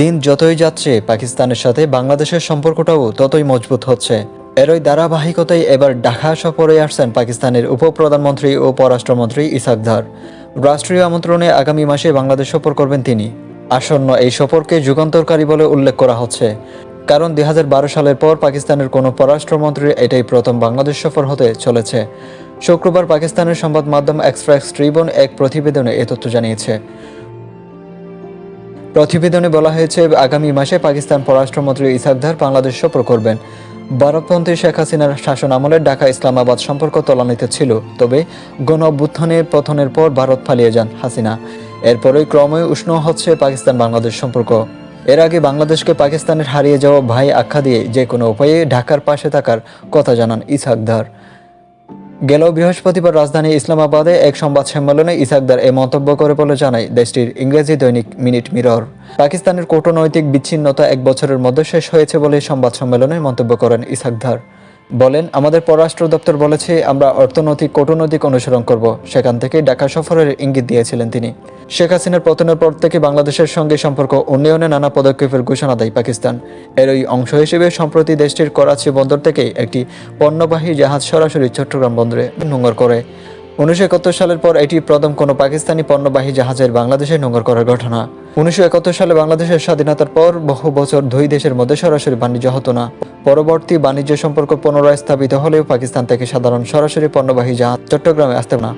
দিন যতই যাচ্ছে, পাকিস্তানের সাথে বাংলাদেশের সম্পর্কটাও ততই মজবুত হচ্ছে। এরই ধারাবাহিকতায় এবার ঢাকা সফরে আসছেন পাকিস্তানের উপপ্রধানমন্ত্রী ও পররাষ্ট্রমন্ত্রী ইসাকদার রাষ্ট্রীয় আমন্ত্রণে আগামী মাসে বাংলাদেশ সফর করবেন তিনি। আসন্ন এই সফরকে যুগান্তরকারী বলে উল্লেখ করা হচ্ছে। কারণ দুই হাজার বারো সালের পর পাকিস্তানের কোনো পররাষ্ট্রমন্ত্রীর এটাই প্রথম বাংলাদেশ সফর হতে চলেছে। শুক্রবার পাকিস্তানের সংবাদ মাধ্যম এক্সপ্রেস ট্রিবন এক প্রতিবেদনে এ তথ্য জানিয়েছে। প্রতিবেদনে বলা হয়েছে, আগামী মাসে পাকিস্তান পররাষ্ট্রমন্ত্রী ইসাকদার বাংলাদেশ সফর করবেন। ভারতপন্থী শেখ হাসিনার শাসন আমলে ঢাকা ইসলামাবাদ সম্পর্ক তলানিতে ছিল, তবে গণ অভ্যুত্থানের পতনের পর ভারত পালিয়ে যান হাসিনা। এরপরই ক্রমে উষ্ণ হচ্ছে পাকিস্তান বাংলাদেশ সম্পর্ক। এর আগে বাংলাদেশকে পাকিস্তানের হারিয়ে যাওয়া ভাই আখ্যা দিয়ে যে কোনো উপায়ে ঢাকার পাশে থাকার কথা জানান ইসাকদার গেল বৃহস্পতিবার রাজধানী ইসলামাবাদে এক সংবাদ সম্মেলনে ইসাকদার এ মন্তব্য করে বলে জানায় দেশটির ইংরেজি দৈনিক মিনিট মিরর। পাকিস্তানের কূটনৈতিক বিচ্ছিন্নতা এক বছরের মধ্যে শেষ হয়েছে বলে সংবাদ সম্মেলনে মন্তব্য করেন ইসাকদার বলেন, আমাদের পররাষ্ট্র দপ্তর বলেছে, আমরা অর্থনৈতিক কূটনৈতিক অনুসরণ করব। সেখান থেকে ঢাকা সফরের ইঙ্গিত দিয়েছিলেন তিনি। শেখ হাসিনার পতনের পর থেকে বাংলাদেশের সঙ্গে সম্পর্ক উন্নয়নে নানা পদক্ষেপের ঘোষণা দেয় পাকিস্তান। এরই অংশ হিসেবে সম্প্রতি দেশটির করাচি বন্দর থেকে একটি পণ্যবাহী জাহাজ সরাসরি চট্টগ্রাম বন্দরে নোঙর করে। উনিশশো একাত্তর সালের পর এটি প্রথম কোনো পাকিস্তানি পণ্যবাহী জাহাজের বাংলাদেশে নোঙর করার ঘটনা। উনিশশো একাত্তর সালে বাংলাদেশের স্বাধীনতার পর বহু বছর দুই দেশের মধ্যে সরাসরি বাণিজ্য হতো না। পরবর্তী বাণিজ্য সম্পর্ক পুনরায় স্থাপিত হলেও পাকিস্তান থেকে সাধারণ সরাসরি পণ্যবাহী জাহাজ চট্টগ্রামে আসতে না।